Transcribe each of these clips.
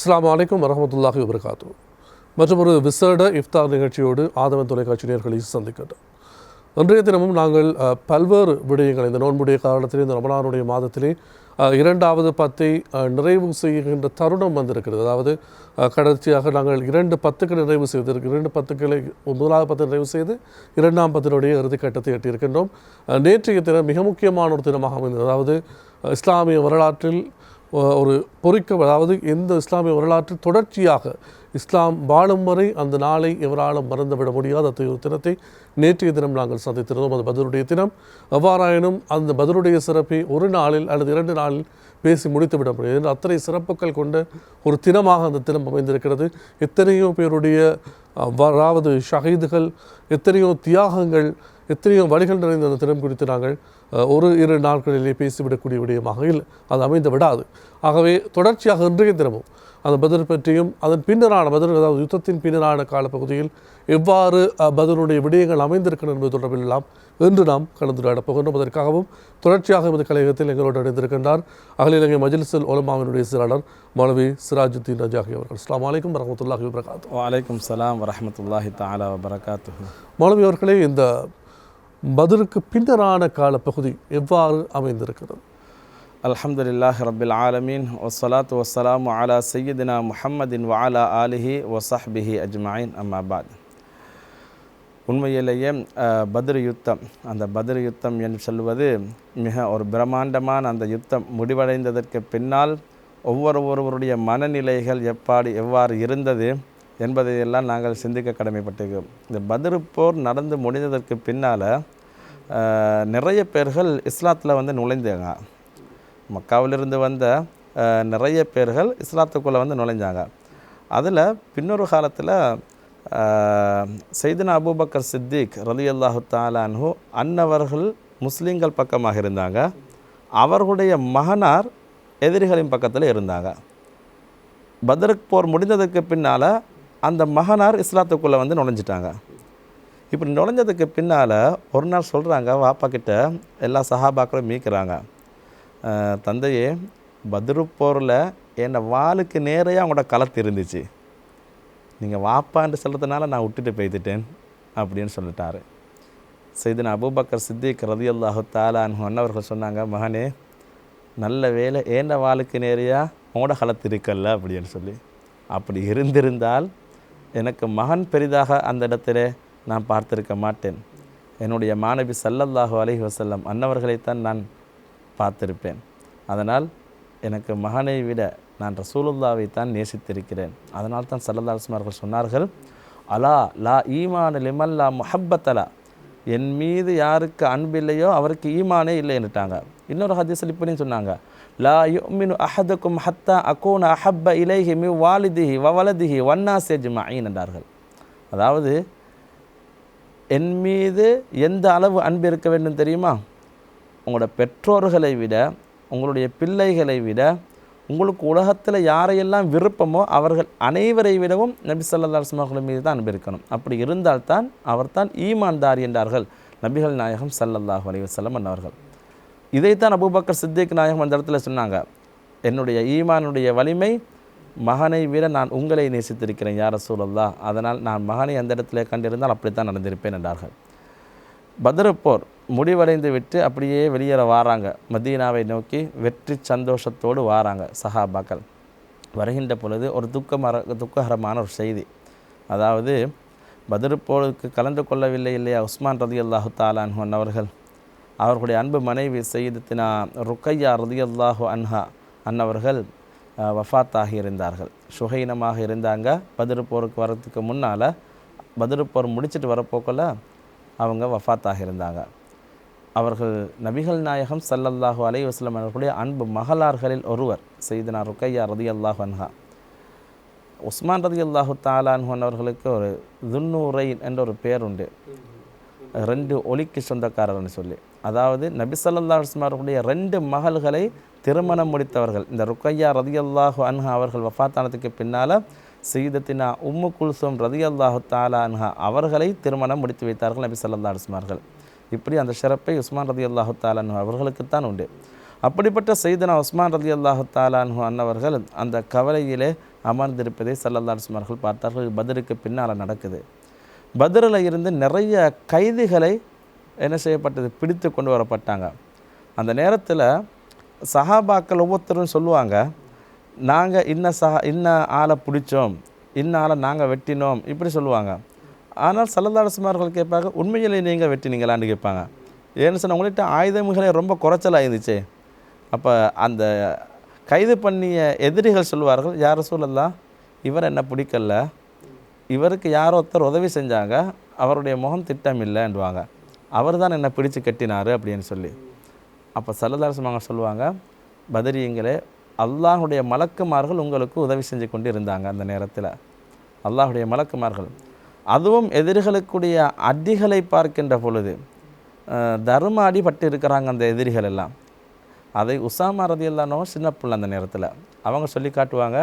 இஸ்லாம் அலைக்கும் வரமத்துல்லாஹி வபர்காத்து மற்றும் ஒரு விசேட இஃப்தார் நிகழ்ச்சியோடு ஆதவன் தொலைக்காட்சி நேர்களை சந்திக்கின்றோம் இன்றைய தினமும் நாங்கள் பல்வேறு விடயங்கள் இந்த நோன்புடைய காரணத்திலே இந்த ரமணானுடைய மாதத்திலே இரண்டாவது பத்தை நிறைவு செய்கின்ற தருணம் வந்திருக்கிறது. அதாவது கடைசியாக நாங்கள் இரண்டு பத்துக்கள் நிறைவு செய்திருக்கு இரண்டு பத்துக்களை முதலாவது பத்து நிறைவு செய்து இரண்டாம் பத்தினுடைய இறுதிக்கட்டத்தை எட்டியிருக்கின்றோம். நேற்றைய தினம் மிக முக்கியமான ஒரு தினமாக அமைந்தது. அதாவது இஸ்லாமிய வரலாற்றில் ஒரு பொறிக்க அதாவது எந்த இஸ்லாமிய வரலாற்றில் தொடர்ச்சியாக இஸ்லாம் வாழும் வரை அந்த நாளை எவராலும் மறந்துவிட முடியாத ஒரு தினத்தை நேற்றைய தினம் நாங்கள் சந்தித்திருந்தோம். அது பதிலுடைய தினம். எவ்வாறாயினும் அந்த பதிலுடைய சிறப்பை ஒரு நாளில் அல்லது இரண்டு நாளில் பேசி முடித்துவிட முடியாது. என்று அத்தனை சிறப்புகள் கொண்ட ஒரு தினமாக அந்த தினம் அமைந்திருக்கிறது. எத்தனையோ பேருடைய அதாவது ஷஹீதுகள் எத்தனையோ தியாகங்கள் எத்தனையோ வழிகள் நிறைந்த அந்த தினம் குறித்து நாங்கள் ஒரு இரு நாட்களிலே பேசிவிடக்கூடிய விடயமாக இல்லை. அது அமைந்து விடாது. ஆகவே தொடர்ச்சியாக இன்றைய தினமும் அந்த பதில் பற்றியும் அதன் பின்னரான பதில் அதாவது யுத்தத்தின் பின்னரான காலப்பகுதியில் எவ்வாறு பதிலுடைய விடயங்கள் அமைந்திருக்கின்றன என்பது தொடர்பில் எல்லாம் இன்று நாம் கலந்துரையாடப் போகின்றோம். அதற்காகவும் தொடர்ச்சியாக இந்த கலையகத்தில் எங்களோடு இணைந்திருக்கின்றார் அகில இலங்கை மஜ்லிஸுல் உலமாவினுடைய செயலாளர் மௌலவி சிராஜுத்தீன் ரஜாகி அவர்கள். அஸ்லாம் வலைக்கம் வரமத்துல்லாஹி வபரகாத்து வலைக்கும் சலாம் வரஹமத்துல்லாஹி தாலா வபரகாத்துஹு. மௌலவி அவர்களே இந்த பதிலுக்கு பின்னரான காலப்பகுதி எவ்வாறு அமைந்திருக்கிறது? அலமதுல்லாஹ் ரபில் ஆலமீன். வஸ்ஸலாத்து வசலாம் அலா சையதினா முஹம்மதின் வாலா ஆலிஹி ஒசஹ்பிஹி அஜ்மாயின். அம்மாபாத் உண்மையிலேயே பத்ர யுத்தம் அந்த பத்ர யுத்தம் என்று சொல்வது மிக ஒரு பிரம்மாண்டமான அந்த யுத்தம் முடிவடைந்ததற்கு பின்னால் ஒவ்வொருவருவருடைய மனநிலைகள் எப்பாடி எவ்வாறு இருந்தது என்பதையெல்லாம் நாங்கள் சிந்திக்க கடமைப்பட்டிருக்கிறோம். இந்த பத்ர் போர் நடந்து முடிந்ததற்கு பின்னால் நிறைய பேர்கள் இஸ்லாத்தில் வந்து நுழைந்தாங்க. மக்காவிலிருந்து வந்த நிறைய பேர்கள் இஸ்லாத்துக்குள்ளே வந்து நுழைஞ்சாங்க. அதில் பின்னொரு காலத்தில் செய்தனா அபூபக்கர் சித்திக் ரலி அல்லாஹு தாலான்ஹு அன்னவர்கள் முஸ்லீம்கள் பக்கமாக இருந்தாங்க. அவர்களுடைய மகனார் எதிரிகளின் பக்கத்தில் இருந்தாங்க. பத்ரக் போர் முடிந்ததுக்கு பின்னால் அந்த மகனார் இஸ்லாத்துக்குள்ளே வந்து நுழைஞ்சிட்டாங்க. இப்படி நுழைஞ்சதுக்கு பின்னால் ஒரு நாள் சொல்கிறாங்க வாப்பா கிட்ட எல்லா சஹாபாக்களும் மீட்கிறாங்க. தந்தையே பத்ரு போரில் என்னை வாளுக்கு நேரையாக அவங்களோட களத்து இருந்துச்சு. நீங்கள் வாப்பான்னு சொல்கிறதுனால நான் விட்டுட்டு போய்த்துட்டேன் அப்படின்னு சொல்லிட்டாரு. செய்தின் அபூபக்கர் சித்திக் ரதி அல்லாஹு தாலான் அண்ணவர்கள் சொன்னாங்க மகனே நல்ல வேலை ஏண்ட வாளுக்கு நேரையாக உங்களோட களத்து இருக்கல்ல அப்படின்னு சொல்லி. அப்படி இருந்திருந்தால் எனக்கு மகன் பெரிதாக அந்த இடத்திலே நான் பார்த்திருக்க மாட்டேன். என்னுடைய மாணவி சல்லல்லாஹு அலஹி வசல்லம் அன்னவர்களைத்தான் நான் பார்த்திருப்பேன். அதனால் எனக்கு மகனை விட நான் ரசூலுல்லாவை தான் நேசித்திருக்கிறேன். அதனால் தான் சல்லல்லா அவர்கள் சொன்னார்கள் அலா லா ஈமான் லிமல்லா முஹப்பத்தலா என் மீது யாருக்கு அன்பு இல்லையோ அவருக்கு ஈமானே இல்லைன்னுட்டாங்க இன்னொரு ஹதீஸில் இப்படின்னு சொன்னாங்க லா யுமினு அஹதுக்கும் ஹத்தா அகூன அஹப்ப இலைஹி மி வாலிதிஹி வவலதிஹி வன்னா அஜ்மஈன் என்றார்கள். அதாவது என் மீது எந்த அளவு அன்பு இருக்க வேண்டும் தெரியுமா? உங்களோட பெற்றோர்களை விட உங்களுடைய பிள்ளைகளை விட உங்களுக்கு உலகத்தில் யாரையெல்லாம் விருப்பமோ அவர்கள் அனைவரை விடவும் நபி ஸல்லல்லாஹு அலைஹி மீது தான் அன்பு இருக்கணும். அப்படி இருந்தால்தான் அவர்தான் ஈமான்தார் என்றார்கள் நபிகள் நாயகம் சல்லல்லாஹ் அலைஹி வஸல்லம் இதைத்தான் அபுபக்கர் சித்திக் நாயகம் அந்த இடத்துல சொன்னாங்க. என்னுடைய ஈமானுடைய வலிமை மகனை விட நான் உங்களை நேசித்திருக்கிறேன் யார சூழல்லா அதனால் நான் மகனை அந்த இடத்துல கண்டிருந்தால் அப்படித்தான் நடந்திருப்பேன் என்றார்கள். பத்ரு போர் முடிவடைந்து விட்டு அப்படியே வெளியேற வாராங்க. மதீனாவை நோக்கி வெற்றி சந்தோஷத்தோடு வாராங்க சஹாபாக்கள். வருகின்ற பொழுது ஒரு துக்கமர துக்ககரமான ஒரு செய்தி. அதாவது பதிருப்போருக்கு போருக்கு கலந்து கொள்ளவில்லை இல்லையா உஸ்மான் ரதி அல்லாஹு தாலான் அவர்கள் அவர்களுடைய அன்பு மனைவி செய்தத்தினா ருக்கையா ருதியல்லாஹு அன்ஹா அன்னவர்கள் வஃத்தாகி இருந்தார்கள். சுகைனமாக இருந்தாங்க. பத்ரு போருக்கு வர்றதுக்கு முன்னால் பதிருப்போர் போர் வரப்போக்கில் அவங்க வஃபாத்தாக இருந்தாங்க. அவர்கள் நபிகள் நாயகம் சல்லல்லாஹு அலை வஸ்லம் அவர்களுடைய அன்பு மகளார்களில் ஒருவர் செய்தனா ருக்கையா ரதி அன்ஹா. உஸ்மான் ரதி அல்லாஹு தாலான்ஹன் அவர்களுக்கு ஒரு துன்னூரை என்ற ஒரு பேர் உண்டு ரெண்டு ஒலிக்கு சொந்தக்காரர்னு சொல்லி. அதாவது நபி அவர்களுடைய ரெண்டு மகள்களை திருமணம் முடித்தவர்கள். இந்த ருக்கையா ரதியல்லாஹு அன்ஹா அவர்கள் வஃத்தானத்துக்கு பின்னால் சீதத்தினா உம்மு குல்சோம் ரதியல்லாஹு தாலா அன்ஹா அவர்களை திருமணம் முடித்து வைத்தார்கள் நபி ஸல்லல்லாஹு அலைஹி இப்படி அந்த சிறப்பை உஸ்மான் ரதி அல்லாஹு தாலான் அவர்களுக்குத்தான் உண்டு. அப்படிப்பட்ட செய்தனா உஸ்மான் ரதி அல்லாஹு தாலான்ஹு அன்னவர்கள் அந்த கவலையிலே அமர்ந்திருப்பதை சல்லல்லாஸ்மார்கள் பார்த்தார்கள். பதிலுக்கு பின்னால் நடக்குது. பதிரில் இருந்து நிறைய கைதிகளை என்ன செய்யப்பட்டது? பிடித்து கொண்டு வரப்பட்டாங்க. அந்த நேரத்தில் சஹாபாக்கள் ஒவ்வொருத்தரும் சொல்லுவாங்க நாங்கள் இன்ன சஹா இன்ன ஆளை பிடிச்சோம் இன்ன ஆளை நாங்கள் வெட்டினோம் இப்படி சொல்லுவாங்க. ஆனால் சல்லல்லாஸ்மார்கள் கேட்பாங்க உண்மையிலே நீங்கள் வெட்டினீங்களான்னு கேட்பாங்க. ஏன்னு சொன்னால் உங்கள்கிட்ட ஆயுதங்களே ரொம்ப குறைச்சலாக இருந்துச்சு. அப்போ அந்த கைது பண்ணிய எதிரிகள் சொல்லுவார்கள் யார் சொல்லலாம் இவர் என்ன பிடிக்கல? இவருக்கு யாரோ ஒருத்தர் உதவி செஞ்சாங்க அவருடைய முகம் திட்டம் இல்லைன்னுவாங்க அவர் தான் என்னை பிடிச்சு கட்டினார் அப்படின்னு சொல்லி. அப்போ சல்லதாரசமாக சொல்லுவாங்க பதரியுங்களே அல்லாஹுடைய மலக்குமார்கள் உங்களுக்கு உதவி செஞ்சு கொண்டு இருந்தாங்க அந்த நேரத்தில். அல்லாஹுடைய மலக்குமார்கள். அதுவும் எதிரிகளுக்குடைய அடிகளை பார்க்கின்ற பொழுது அஹ், தர்ம அடிபட்டு இருக்கிறாங்க அந்த எதிரிகள் எல்லாம். அதை உசாமா ரதி எல்லானோ சின்ன பிள்ளை அந்த நேரத்தில். அவங்க சொல்லி காட்டுவாங்க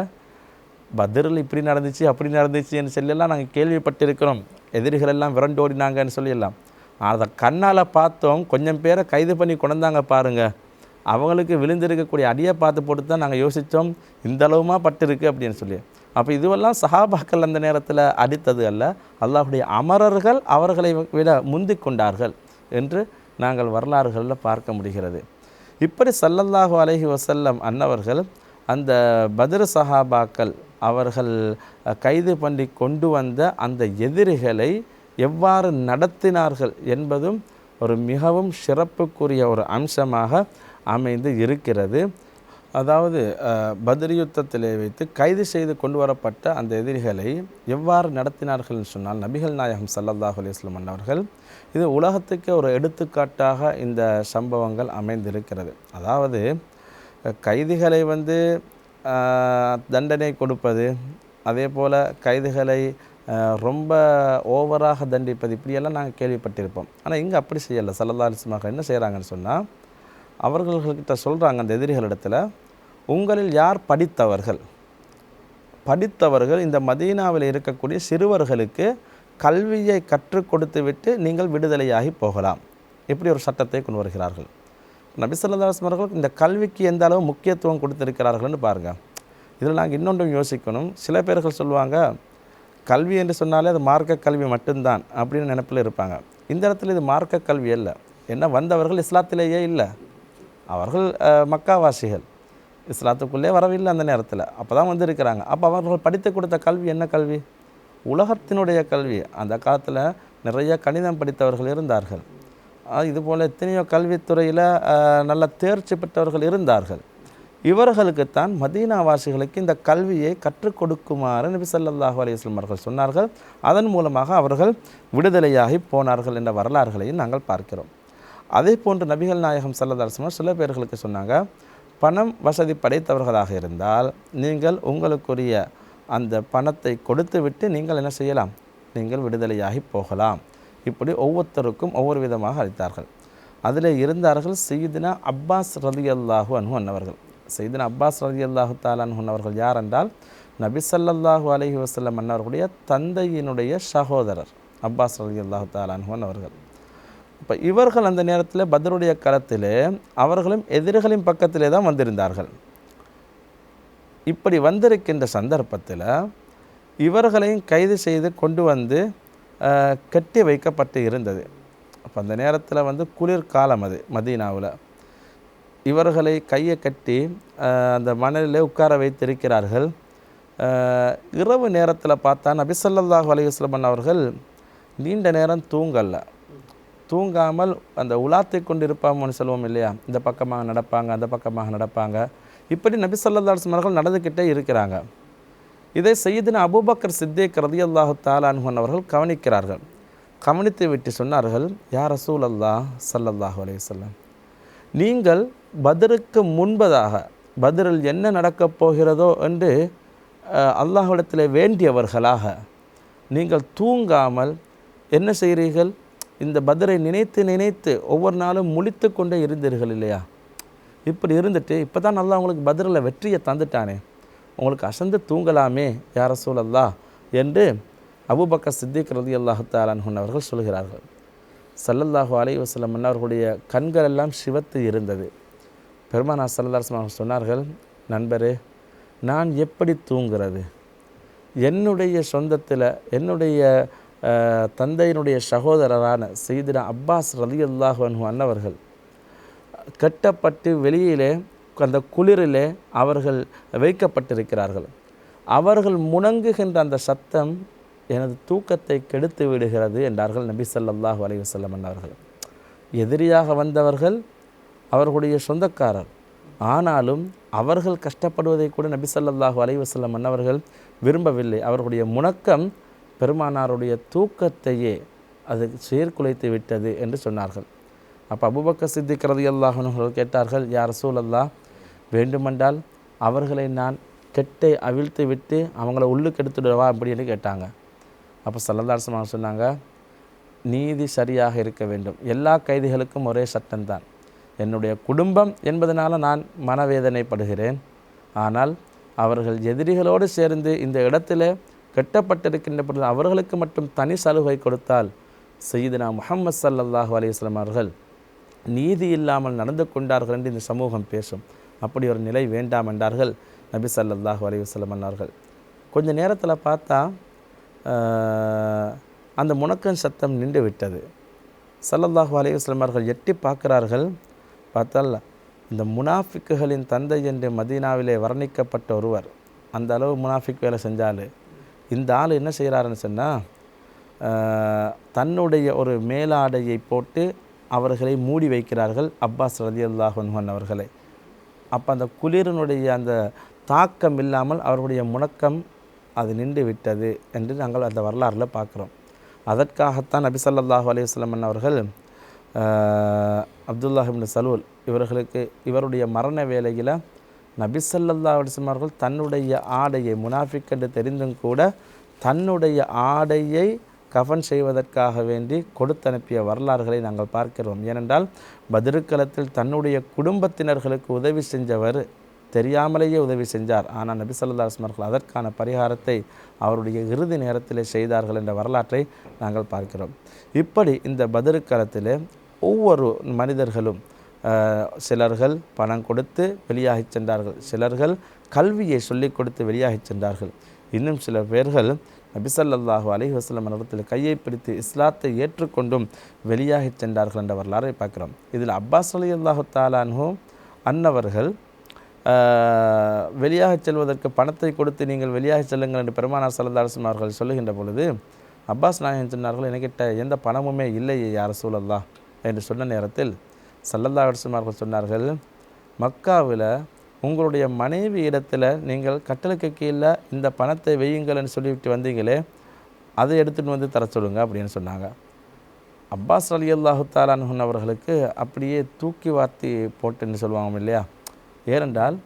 பத்ரில் இப்படி நடந்துச்சு அப்படி நடந்துச்சுன்னு சொல்லி-எல்லாம் நாங்கள் கேள்விப்பட்டிருக்கிறோம். எதிரிகள் எல்லாம் விரண்டு ஓடினாங்கன்னு சொல்லிடலாம் அதை கண்ணால் பார்த்தோம். கொஞ்சம் பேரை கைது பண்ணி கொண்டாங்க பாருங்க. அவங்களுக்கு விழுந்திருக்கக்கூடிய அடியை பார்த்து போட்டு தான் நாங்கள் யோசித்தோம் இந்த அளவுமா பட்டிருக்கு அப்படின்னு சொல்லி. அப்போ இதுவெல்லாம் சஹாபாக்கள் அந்த நேரத்தில் அடித்தது அல்ல. அல்லாஹுடைய அமரர்கள் அவர்களை விட முந்திக் கொண்டார்கள் என்று நாங்கள் வரலாறுகளில் பார்க்க முடிகிறது. இப்படி சல்லல்லாஹு அலஹி வசல்லம் அன்னவர்கள் அந்த பதிர சஹாபாக்கள் அவர்கள் கைது பண்ணி கொண்டு வந்த அந்த எதிரிகளை எவ்வாறு நடத்தினார்கள் என்பதும் ஒரு மிகவும் சிறப்புக்குரிய ஒரு அம்சமாக அமைந்து இருக்கிறது. அதாவது அஹ், யுத்தத்திலே வைத்து கைது செய்து கொண்டு வரப்பட்ட அந்த எதிரிகளை எவ்வாறு நடத்தினார்கள் சொன்னால் நபிகள் நாயகம் ஸல்லல்லாஹு அலைஹி அவர்கள் இது உலகத்துக்கே ஒரு எடுத்துக்காட்டாக இந்த சம்பவங்கள் அமைந்திருக்கிறது. அதாவது கைதிகளை வந்து தண்டனை கொடுப்பது அதே போல் கைதிகளை ரொம்ப ஓவராக தண்டிப்பது இப்படியெல்லாம் நாங்கள் கேள்விப்பட்டிருப்போம். ஆனால் இங்கே அப்படி செய்யலை. சல்லல்லா என்ன செய்கிறாங்கன்னு சொன்னால் அவர்கள்கிட்ட சொல்கிறாங்க அந்த எதிரிகளிடத்தில் உங்களில் யார் படித்தவர்கள்? படித்தவர்கள் இந்த மதீனாவில் இருக்கக்கூடிய சிறுவர்களுக்கு கல்வியை கற்றுக் கொடுத்து விட்டு நீங்கள் விடுதலையாகி போகலாம். இப்படி ஒரு சட்டத்தை கொண்டு வருகிறார்கள். நபிசல்லாஸ் அவர்கள் இந்த கல்விக்கு எந்த அளவு முக்கியத்துவம் கொடுத்திருக்கிறார்கள்னு பாருங்கள் இதில் நாங்கள் இன்னொன்றும் யோசிக்கணும். சில பேர்கள் சொல்லுவாங்க கல்வி என்று சொன்னாலே அது மார்க்க கல்வி மட்டும்தான் அப்படின்னு நினப்பில் இருப்பாங்க. இந்த இடத்துல இது மார்க்க கல்வி அல்ல. என்ன வந்தவர்கள் இஸ்லாத்திலேயே இல்லை. அவர்கள் மக்காவாசிகள். இஸ்லாத்துக்குள்ளே வரவில்லை அந்த நேரத்தில். அப்போ தான் வந்திருக்கிறாங்க. அப்போ அவர்கள் படித்து கொடுத்த கல்வி என்ன கல்வி? உலகத்தினுடைய கல்வி. அந்த காலத்தில் நிறைய கணிதம் படித்தவர்கள் இருந்தார்கள். இதுபோல் எத்தனையோ கல்வித்துறையில் நல்ல தேர்ச்சி பெற்றவர்கள் இருந்தார்கள். இவர்களுக்குத்தான் மதீனாவாசிகளுக்கு இந்த கல்வியை கற்றுக் கொடுக்குமாறு நபி சல்லாஹூ அலைஹி அவர்கள் சொன்னார்கள். அதன் மூலமாக அவர்கள் விடுதலையாகி போனார்கள் என்ற வரலாறுகளையும் நாங்கள் பார்க்கிறோம். அதே போன்று நபிகள் நாயகம் சல்லதாசமாக சில பேர்களுக்கு சொன்னாங்க பணம் வசதி படைத்தவர்களாக இருந்தால் நீங்கள் உங்களுக்குரிய அந்த பணத்தை கொடுத்துவிட்டு நீங்கள் என்ன செய்யலாம்? நீங்கள் விடுதலையாகி போகலாம். இப்படி ஒவ்வொருத்தருக்கும் ஒவ்வொரு விதமாக அளித்தார்கள். அதில் இருந்தார்கள் சீதினா அப்பாஸ் ரதி அல்லாஹு அன்ஹு அன்னவர்கள். சைதன் அப்பாஸ் ரதி அல்லாஹு தாலான்ஹு அவர்கள் யார் என்றால் நபி ஸல்லல்லாஹு அலைஹி அன்னவர்களுடைய தந்தையினுடைய சகோதரர் அப்பாஸ் ரதி அல்லாஹு தாலான்ஹு அவர்கள். இப்போ இவர்கள் அந்த நேரத்தில் பத்ருடைய களத்திலே அவர்களும் எதிரிகளின் பக்கத்திலே தான் வந்திருந்தார்கள். இப்படி வந்திருக்கின்ற சந்தர்ப்பத்தில் இவர்களையும் கைது செய்து கொண்டு வந்து அஹ், கட்டி வைக்கப்பட்டு இருந்தது. அப்போ அந்த நேரத்தில் வந்து குளிர்காலம் அது மதீனாவில். இவர்களை கையை கட்டி அந்த மணலிலே உட்கார வைத்திருக்கிறார்கள். இரவு நேரத்தில் பார்த்தா நபிசல்லாஹு அலையுஸ்லமன் அவர்கள் நீண்ட நேரம் தூங்கலை. தூங்காமல் அந்த உலாத்தை கொண்டு சொல்லுவோம் இல்லையா? இந்த பக்கமாக நடப்பாங்க அந்த பக்கமாக நடப்பாங்க. இப்படி நபி ஸல்லல்லாஹு அவர்கள் நடந்துக்கிட்டே இருக்கிறாங்க. இதை செய்தின அபூபக்கர் சித்திக் ரதியல்லாஹு தாலான்ஹன் அவர்கள் கவனிக்கிறார்கள். கவனித்து விட்டு சொன்னார்கள் யார் ரசூல் அல்லா சல்லல்லாஹு அலைஹி நீங்கள் பதிருக்கு முன்பதாக பதிரில் என்ன நடக்கப் போகிறதோ என்று அஹ், அல்லாஹ்விடத்தில் வேண்டியவர்களாக நீங்கள் தூங்காமல் என்ன செய்கிறீர்கள்? இந்த பத்ரை நினைத்து நினைத்து ஒவ்வொரு நாளும் முழித்து கொண்டே இருந்தீர்கள் இல்லையா? இப்படி இருந்துட்டு இப்போ தான் நல்லா உங்களுக்கு பதிரில் வெற்றியை தந்துட்டானே. உங்களுக்கு அசந்து தூங்கலாமே யார சூழல்லா என்று அபுபக்க சித்திக் ரதி அல்லாஹு தாலான்ஹன் அவர்கள் சொல்கிறார்கள். சல்லல்லாஹு அலைஹி வசலம் அவர்களுடைய கண்கள் எல்லாம் சிவத்து இருந்தது. பெருமானா சல்லல்லாஸ்லாம் அவர்கள் சொன்னார்கள் நண்பரே நான் எப்படி தூங்குறது? என்னுடைய சொந்தத்தில் என்னுடைய தந்தையினுடைய சகோதரரான செய்தின அப்பாஸ் ரலி அல்லாஹு அன்னவர்கள் கட்டப்பட்டு வெளியிலே அந்த குளிரிலே அவர்கள் வைக்கப்பட்டிருக்கிறார்கள். அவர்கள் முணங்குகின்ற அந்த சத்தம் எனது தூக்கத்தை கெடுத்து விடுகிறது என்றார்கள் நபி ஸல்லல்லாஹு அலைஹி வல்லம் அன்னவர்கள் எதிரியாக வந்தவர்கள் அவர்களுடைய சொந்தக்காரர். ஆனாலும் அவர்கள் கஷ்டப்படுவதை கூட நபி ஸல்லல்லாஹு அலைஹி வல்லம் அண்ணவர்கள் விரும்பவில்லை. அவர்களுடைய முணக்கம் பெருமானாருடைய தூக்கத்தையே அது சீர்குலைத்து விட்டது என்று சொன்னார்கள். அப்போ அபுபக்க சித்திக் ரலியல்லாஹு கேட்டார்கள் யார் சூழல்லா வேண்டுமென்றால் அவர்களை நான் கெட்டை அவிழ்த்து விட்டு அவங்கள உள்ளுக்கு எடுத்துடுவா அப்படின்னு கேட்டாங்க. அப்போ சல்லல்லாசமாக சொன்னாங்க நீதி சரியாக இருக்க வேண்டும். எல்லா கைதிகளுக்கும் ஒரே சட்டம்தான் என்னுடைய குடும்பம் என்பதனால் நான் மனவேதனைப்படுகிறேன். ஆனால் அவர்கள் எதிரிகளோடு சேர்ந்து இந்த இடத்துல கட்டப்பட்டிருக்கின்ற பொழுது அவர்களுக்கு மட்டும் தனி சலுகை கொடுத்தால் செய்தினா முகமது ஸல்லல்லாஹு அலையம் அவர்கள் நீதி இல்லாமல் நடந்து கொண்டார்கள் என்று இந்த சமூகம் பேசும். அப்படி ஒரு நிலை வேண்டாம் என்றார்கள் நபி ஸல்லல்லாஹு அலைஹி அன்னார்கள் கொஞ்ச நேரத்தில் பார்த்தா அந்த முணக்கம் சத்தம் நின்று விட்டது சல்லல்லாஹு அலைஹி அவர்கள் எட்டி பார்க்கிறார்கள். பார்த்தால் இந்த முனாஃபிக்குகளின் தந்தை என்று மதீனாவிலே வர்ணிக்கப்பட்ட ஒருவர் அந்த அளவு முனாஃபிக் வேலை செஞ்சால் இந்த ஆள் என்ன செய்கிறாருன்னு சொன்னால் தன்னுடைய ஒரு மேலாடையை போட்டு அவர்களை மூடி வைக்கிறார்கள் அப்பாஸ் ரதி அன்ஹு அவர்களை. அப்போ அந்த குளிரினுடைய அந்த தாக்கம் இல்லாமல் அவர்களுடைய முணக்கம் அது நின்று விட்டது என்று நாங்கள் அந்த வரலாறில் பார்க்குறோம். அதற்காகத்தான் நபிசல்லாஹு அலையுஸ்லமன் அவர்கள் அப்துல்லாஹிபின் சலூல் இவர்களுக்கு இவருடைய மரண வேலையில் நபி அலிஸ்லம் அவர்கள் தன்னுடைய ஆடையை முனாஃபிக் என்று தெரிந்தும் கூட தன்னுடைய ஆடையை கஃன் செய்வதற்காக வேண்டி கொடுத்தனுப்பிய வரலாறுகளை நாங்கள் பார்க்கிறோம். ஏனென்றால் பதிருக்களத்தில் தன்னுடைய குடும்பத்தினர்களுக்கு உதவி செஞ்சவர் தெரியாமலேயே உதவி செஞ்சார். ஆனால் நபி ஸல்லல்லாஹு அலைஹி அதற்கான பரிகாரத்தை அவருடைய இறுதி நேரத்திலே செய்தார்கள் என்ற வரலாற்றை நாங்கள் பார்க்கிறோம். இப்படி இந்த பதிருக்களத்திலே ஒவ்வொரு மனிதர்களும் சிலர்கள் பணம் கொடுத்து வெளியாகிச் சென்றார்கள். சிலர்கள் கல்வியை சொல்லிக் கொடுத்து வெளியாகிச் சென்றார்கள். இன்னும் சில பேர்கள் நபிசல்லாஹு அலைஹி வஸல்லம் இடத்தில் கையை பிடித்து இஸ்லாத்தை ஏற்றுக்கொண்டும் வெளியாகிச் சென்றார்கள் என்ற வரலாறை பார்க்கிறோம். இதில் அப்பாஸ் அலி அல்லாஹு தாலான்ஹோ அன்னவர்கள் வெளியாக செல்வதற்கு பணத்தை கொடுத்து நீங்கள் வெளியாக செல்லுங்கள் என்று பெருமானார் சல்லல்லாஹு அவர்கள் சொல்லுகின்ற பொழுது அப்பாஸ் நாயகன் சொன்னார்கள் என்கிட்ட எந்த பணமுமே இல்லையே யார் சூழல்லா என்று சொன்ன நேரத்தில் சல்லல்லா அவர்கள் சொன்னார்கள் மக்காவில் உங்களுடைய மனைவி இடத்துல நீங்கள் கட்டளுக்கு கீழே இந்த பணத்தை வையுங்கள்னு சொல்லிவிட்டு வந்தீங்களே அதை எடுத்துகிட்டு வந்து தர சொல்லுங்க அப்படின்னு சொன்னாங்க. அப்பாஸ் அலி அல்லாஹு தாலான்ஹன் அவர்களுக்கு அப்படியே தூக்கி வார்த்தி போட்டுன்னு சொல்லுவாங்க இல்லையா ஏனென்றால்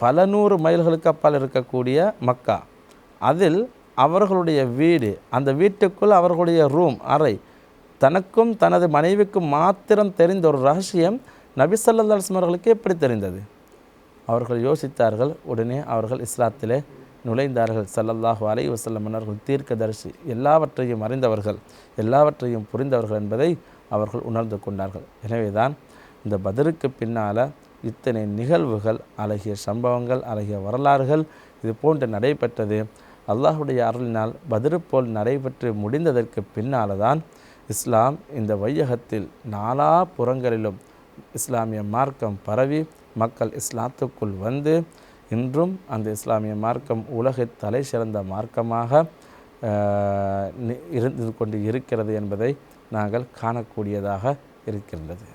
பல நூறு மைல்களுக்கு அப்பால் இருக்கக்கூடிய மக்கா. அதில் அவர்களுடைய வீடு அந்த வீட்டுக்குள் அவர்களுடைய ரூம் அறை தனக்கும் தனது மனைவிக்கும் மாத்திரம் தெரிந்த ஒரு ரகசியம் நபி அவர்களுக்கு எப்படி தெரிந்தது? அவர்கள் யோசித்தார்கள் உடனே அவர்கள் இஸ்லாத்திலே நுழைந்தார்கள். சல்லல்லாஹு அலைஹி வசல்லம் அவர்கள் தீர்க்கதரிசி எல்லாவற்றையும் அறிந்தவர்கள் எல்லாவற்றையும் புரிந்தவர்கள் என்பதை அவர்கள் உணர்ந்து கொண்டார்கள். எனவேதான் இந்த பதிருக்கு பின்னால் இத்தனை நிகழ்வுகள் அழகிய சம்பவங்கள் அழகிய வரலாறுகள் இது போன்று நடைபெற்றது. அல்லாஹுடைய அருளினால் பதிரு போல் நடைபெற்று முடிந்ததற்கு பின்னால் தான் இஸ்லாம் இந்த வையகத்தில் நாலா புறங்களிலும் இஸ்லாமிய மார்க்கம் பரவி மக்கள் இஸ்லாத்துக்குள் வந்து இன்றும் அந்த இஸ்லாமிய மார்க்கம் உலக தலை சிறந்த மார்க்கமாக நி- இருந்து கொண்டு இருக்கிறது என்பதை நாங்கள் காணக்கூடியதாக இருக்கின்றது.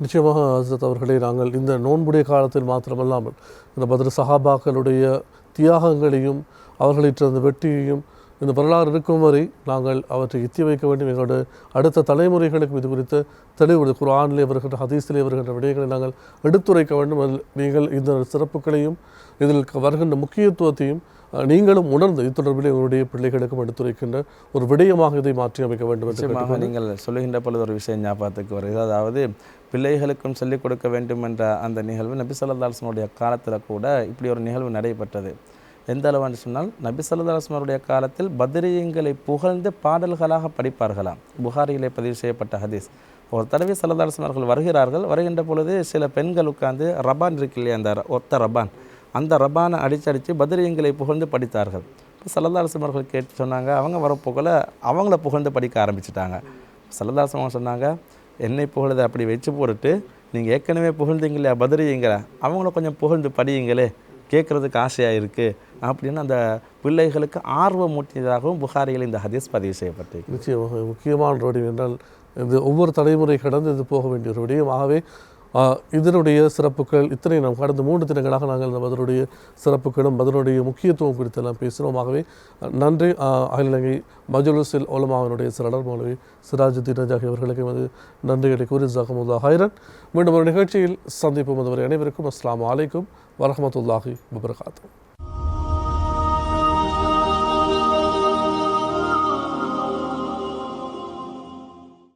நிச்சயமாக ஹசரத் அவர்களே நாங்கள் இந்த நோன்புடைய காலத்தில் மாத்திரமல்லாமல் இந்த பத்ர சஹாபாக்களுடைய தியாகங்களையும் அவர்களிட்ட அந்த வெற்றியையும் இந்த வரலாறு இருக்கும் வரை நாங்கள் அவற்றை எத்தி வைக்க வேண்டும். எங்களுடைய அடுத்த தலைமுறைகளுக்கும் இது குறித்த தெளிவுடைய குரானிலே வருகின்ற ஹதீஸிலே வருகின்ற விடயங்களை நாங்கள் எடுத்துரைக்க வேண்டும். அதில் நீங்கள் இந்த சிறப்புகளையும் இதில் வருகின்ற முக்கியத்துவத்தையும் நீங்களும் உணர்ந்து இது தொடர்பில் உங்களுடைய பிள்ளைகளுக்கும் எடுத்துரைக்கின்ற ஒரு விடயமாக இதை மாற்றி அமைக்க வேண்டும் என்று நிச்சயமாக நீங்கள் சொல்லுகின்ற பொழுது ஒரு விஷயம் ஞாபகத்துக்கு வருகிறது. அதாவது பிள்ளைகளுக்கும் சொல்லிக் கொடுக்க வேண்டும் என்ற அந்த நிகழ்வு நபி சல்லாஸ்மனுடைய காலத்தில் கூட இப்படி ஒரு நிகழ்வு நடைபெற்றது. எந்த அளவுன்னு சொன்னால் நபி சல்லாஸ்மருடைய காலத்தில் பத்ரீயங்களை புகழ்ந்து பாடல்களாக படிப்பார்களாம். புகாரியிலே பதிவு செய்யப்பட்ட ஹதீஸ். ஒரு தடவை சல்லதாஸ்மர்கள் வருகிறார்கள். வருகின்ற பொழுது சில பெண்கள் உட்கார்ந்து ரபான் இருக்கு இல்லையா அந்த ஒத்த ரபான்? அந்த ரபானை அடித்து அடித்து பத்ரியங்களை புகழ்ந்து படித்தார்கள். இப்போ சல்லல்லாசம் அவர்கள் கேட்டு சொன்னாங்க அவங்க வர புகழ அவங்கள புகழ்ந்து படிக்க ஆரம்பிச்சிட்டாங்க. சல்லல்லாசம் அவங்க சொன்னாங்க என்னை புகழதை அப்படி வச்சு போட்டுட்டு நீங்கள் ஏற்கனவே புகழ்ந்தீங்களே பத்ரியுங்கிற அவங்கள கொஞ்சம் புகழ்ந்து படியுங்களே கேட்குறதுக்கு ஆசையாக இருக்குது அப்படின்னு அந்த பிள்ளைகளுக்கு ஆர்வம் மூட்டியதாகவும் புகாரியில் இந்த ஹதீஸ் பதிவு செய்யப்பட்டிருக்கு நிச்சயமாக முக்கியமான என்றால் இது ஒவ்வொரு தலைமுறை கடந்து இது போக வேண்டிய ஒரு விடயம் ஆகவே இதனுடைய சிறப்புகள் இத்தனை நாம் கடந்த மூன்று தினங்களாக நாங்கள் இந்த அதனுடைய சிறப்புகளும் அதனுடைய முக்கியத்துவம் குறித்தெல்லாம் பேசினோம் ஆகவே நன்றி. அகில இலங்கை மஜுலுசில் ஓலமாவினுடைய சிறடர் மௌலவி சிராஜுத்தீன் ரஜாகி அவர்களுக்கு வந்து நன்றிகளை கூறி ஜாகமுல்லா ஹைரன். மீண்டும் ஒரு நிகழ்ச்சியில் சந்திப்போம். அதுவரை அனைவருக்கும் அஸ்லாம் அலைக்கும் வரமத்துல்லாஹி வபர்காத்தூ